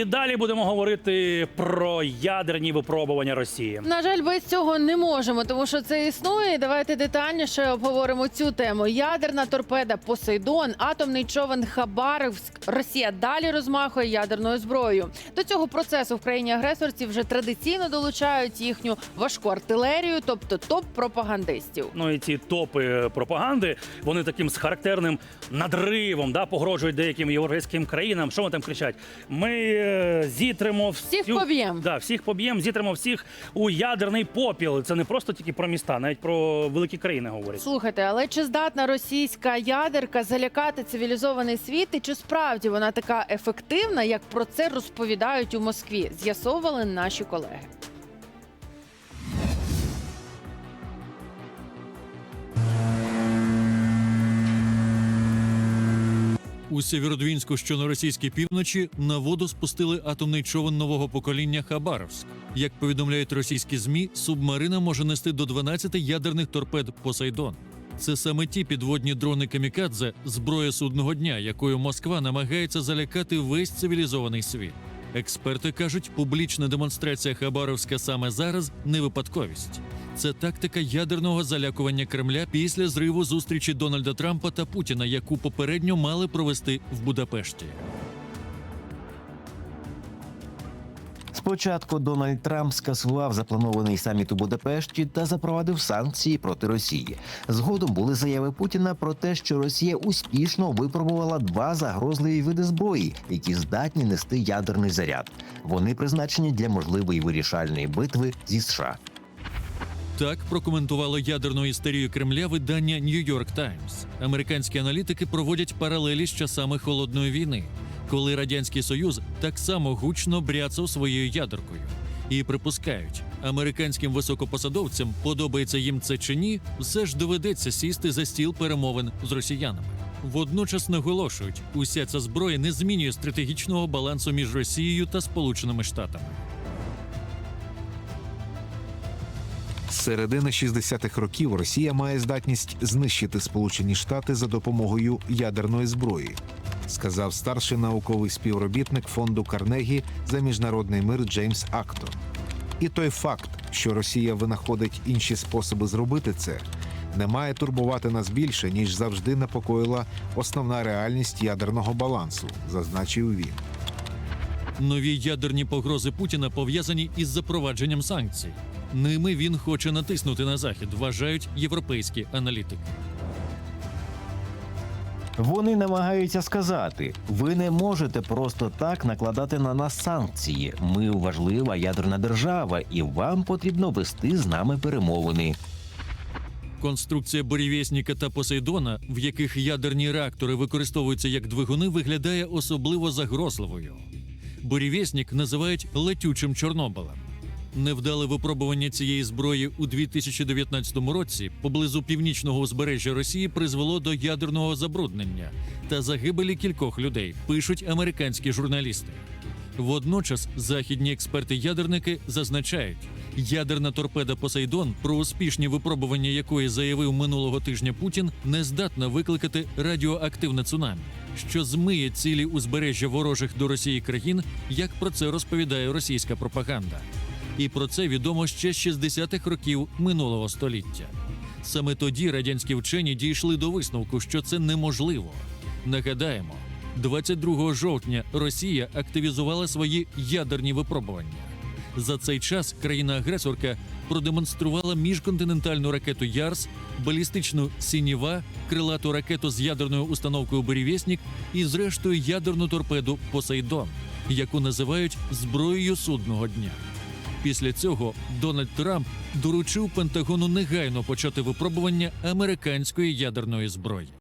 І далі будемо говорити про ядерні випробування Росії. На жаль, без цього не можемо, тому що це існує. Давайте детальніше обговоримо цю тему. Ядерна торпеда Посейдон, атомний човен Хабаровськ. Росія далі розмахує ядерною зброєю. До цього процесу в країні агресорці вже традиційно долучають їхню важку артилерію, тобто топ пропагандистів. Ну і ці топи пропаганди, вони таким з характерним надривом да, погрожують деяким європейським країнам. Що вони там кричать? Ми е, зітримо всю... Поб'єм. Да, всіх поб'єм, зітримо всіх у ядерний попіл. Це не просто тільки про міста, навіть про великі країни говорять. Слухайте, але чи здатна російська ядерка залякати цивілізований світ? І чи справді вона така ефективна, як про це розповідають у Москві? З'ясовували наші колеги. У Сєвєродвінську, що на російській півночі, на воду спустили атомний човен нового покоління Хабаровськ. Як повідомляють російські змі, субмарина може нести до 12 ядерних торпед Посейдон. Це саме ті підводні дрони Камікадзе, зброя судного дня, якою Москва намагається залякати весь цивілізований світ. Експерти кажуть, публічна демонстрація Хабаровська саме зараз не випадковість. Це тактика ядерного залякування Кремля після зриву зустрічі Дональда Трампа та Путіна, яку попередньо мали провести в Будапешті. Спочатку Дональд Трамп скасував запланований саміт у Будапешті та запровадив санкції проти Росії. Згодом були заяви Путіна про те, що Росія успішно випробувала два загрозливі види зброї, які здатні нести ядерний заряд. Вони призначені для можливої вирішальної битви зі США. Так прокоментувало ядерну істерію Кремля видання New York Times. Американські аналітики проводять паралелі з часами холодної війни, коли радянський союз так само гучно бряцав своєю ядеркою. І припускають, американським високопосадовцям подобається їм це чи ні, все ж доведеться сісти за стіл перемовин з росіянами. Водночас наголошують, уся ця зброя не змінює стратегічного балансу між Росією та Сполученими Штатами. З середини 60-х років Росія має здатність знищити Сполучені Штати за допомогою ядерної зброї, сказав старший науковий співробітник фонду Карнегі за міжнародний мир Джеймс Актон. І той факт, що Росія винаходить інші способи зробити це, не має турбувати нас більше, ніж завжди непокоїла основна реальність ядерного балансу, зазначив він. Нові ядерні погрози Путіна пов'язані із запровадженням санкцій. Ними він хоче натиснути на захід, вважають європейські аналітики. Вони намагаються сказати: ви не можете просто так накладати на нас санкції. Ми важлива ядерна держава, і вам потрібно вести з нами перемовини. Конструкція бурєвєсника та Посейдона, в яких ядерні реактори використовуються як двигуни, виглядає особливо загрозливою. Бурєвєснік називають летючим Чорнобилем. Невдале випробування цієї зброї у 2019 році поблизу північного узбережжя Росії призвело до ядерного забруднення та загибелі кількох людей, пишуть американські журналісти. Водночас західні експерти-ядерники зазначають, ядерна торпеда Посейдон, про успішні випробування якої заявив минулого тижня Путін, не здатна викликати радіоактивне цунамі, що змиє цілі узбережжя ворожих до Росії країн, як про це розповідає російська пропаганда. І про це відомо ще з 60-х років минулого століття. Саме тоді радянські вчені дійшли до висновку, що це неможливо. Нагадаємо, 22 жовтня Росія активізувала свої ядерні випробування. За цей час країна-агресорка продемонструвала міжконтинентальну ракету Ярс, балістичну Сініва, крилату ракету з ядерною установкою Бурєвєснік і, зрештою, ядерну торпеду Посейдон, яку називають зброєю судного дня. Після цього Дональд Трамп доручив Пентагону негайно почати випробування американської ядерної зброї.